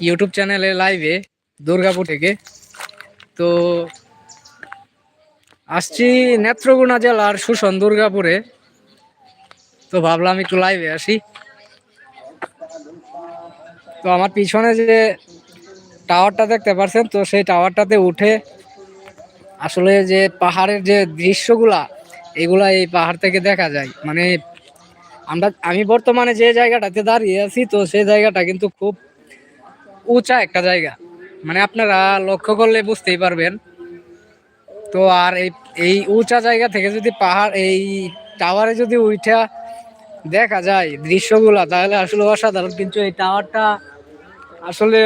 YouTube চ্যানেলে লাইভে দুর্গাপুর থেকে। তো আসছি নেত্রকোনা জেলার সুশন দুর্গাপুরে। তো ভাবলাম একটু লাইভে আসি। তো আমার পিছনে যে টাওয়ারটা দেখতে পাচ্ছেন তো সেই টাওয়ারটাতে উঠে আসলে যে পাহাড়ের যে দৃশ্যগুলা, এগুলা এই পাহাড় থেকে দেখা যায়। মানে আমরা, আমি বর্তমানে যে জায়গাটাতে দাঁড়িয়ে আছি, তো সেই জায়গাটা কিন্তু খুব উঁচা একটা জায়গা। মানে আপনারা লক্ষ্য করলে বুঝতেই পারবেন। তো আর এই এই উঁচা জায়গা থেকে যদি পাহাড়, এই টাওয়ারে যদি উঠা দেখা যায় দৃশ্যগুলা, তাহলে আসলে অসাধারণ। কিন্তু এই টাওয়ারটা আসলে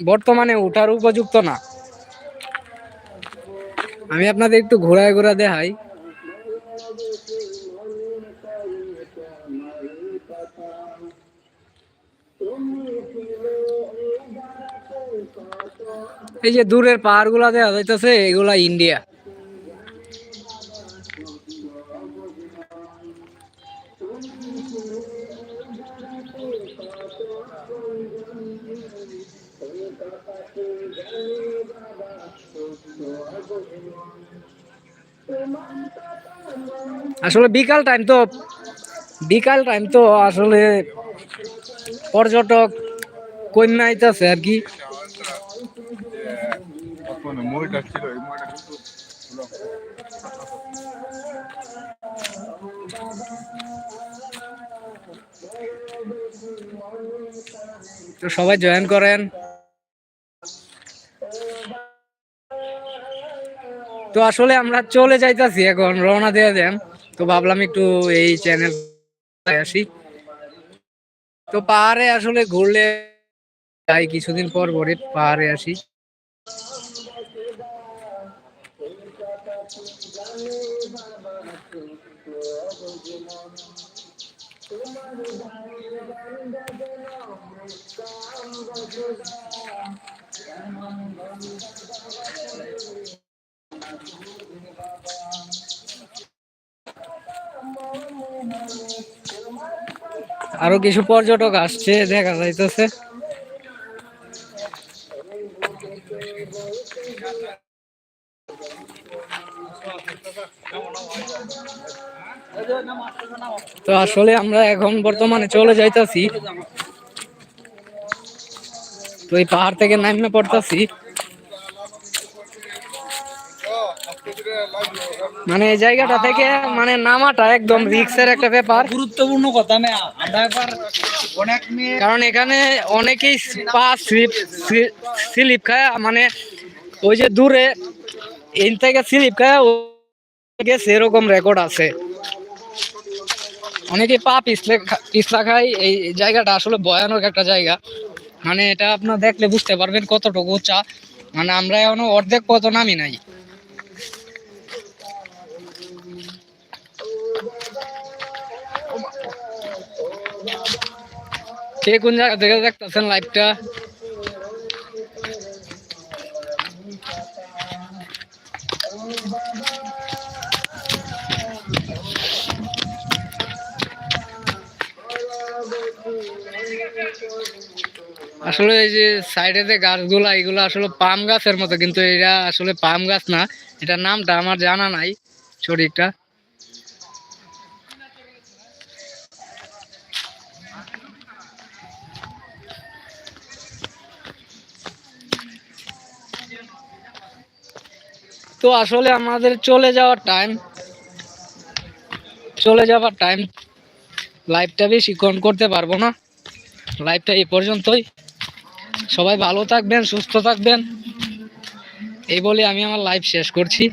বর্তমানে উঠার উপযুক্ত না। আমি আপনাদের একটু ঘোরায় ঘোরা দেখাই। এই যে দূরের পাহাড়গুলা দেখা যাইতেছে, এগুলা ইন্ডিয়া। আসলে বিকাল টাইম তো বিকাল টাইম তো আসলে পর্যটক কন্যা আইতাছে আর কি। তো সবাই জয়েন করেন। তো আসলে আমরা চলে যাইতাছি এখন, রওনা দিয়ে দেন। তো ভাবলাম একটু এই চ্যানেল আসি। তো পাহাড়ে আসলে ঘুরলে যাই কিছুদিন পর পরে পাহাড়ে আসি। আরও কিছু পর্যটক আসছে, দেখা যাইতেছে। তো আসলে আমরা এখন বর্তমানে চলে যাইতাছি। তো এই পাহাড় থেকে নামে পড়তাছি। মানে এই জায়গাটা থেকে মানে নামাটা একদম রিক্সের একটা ব্যাপার। গুরুত্বপূর্ণ কথা আমি আমরা একবার অনেক কারণ এখানে অনেকেই পা স্লিপ স্লিপ খায় মানে ওই যে দূরে এন থেকে স্লিপ খায় গেছে এরকম রেকর্ড আছে। অনেকে পা পিছলে পিছলা খায় এই জায়গাটা আসলে ভয়ানক একটা জায়গা। মানে এটা আপনার দেখলে বুঝতে পারবেন কতটুকু উঁচা। মানে আমরা এখনও অর্ধেক পথ নামি নাই। কে কোন জায়গা থেকে দেখতেছেন লাইভটা আসলে এই যে সাইডে যে গাছগুলা, এগুলো আসলে পাম গাছের মতো, কিন্তু এটা আসলে পাম গাছ না। এটার নামটা আমার জানা নাই, সঠিকটা। তো আসলে আমাদের চলে যাওয়ার টাইম চলে যাওয়ার টাইম লাইভটা বেশিক্ষণ করতে পারব না। লাইভটা এ পর্যন্তই। সবাই ভালো থাকবেন, সুস্থ থাকবেন। এই বলে আমি আমার লাইভ শেষ করছি।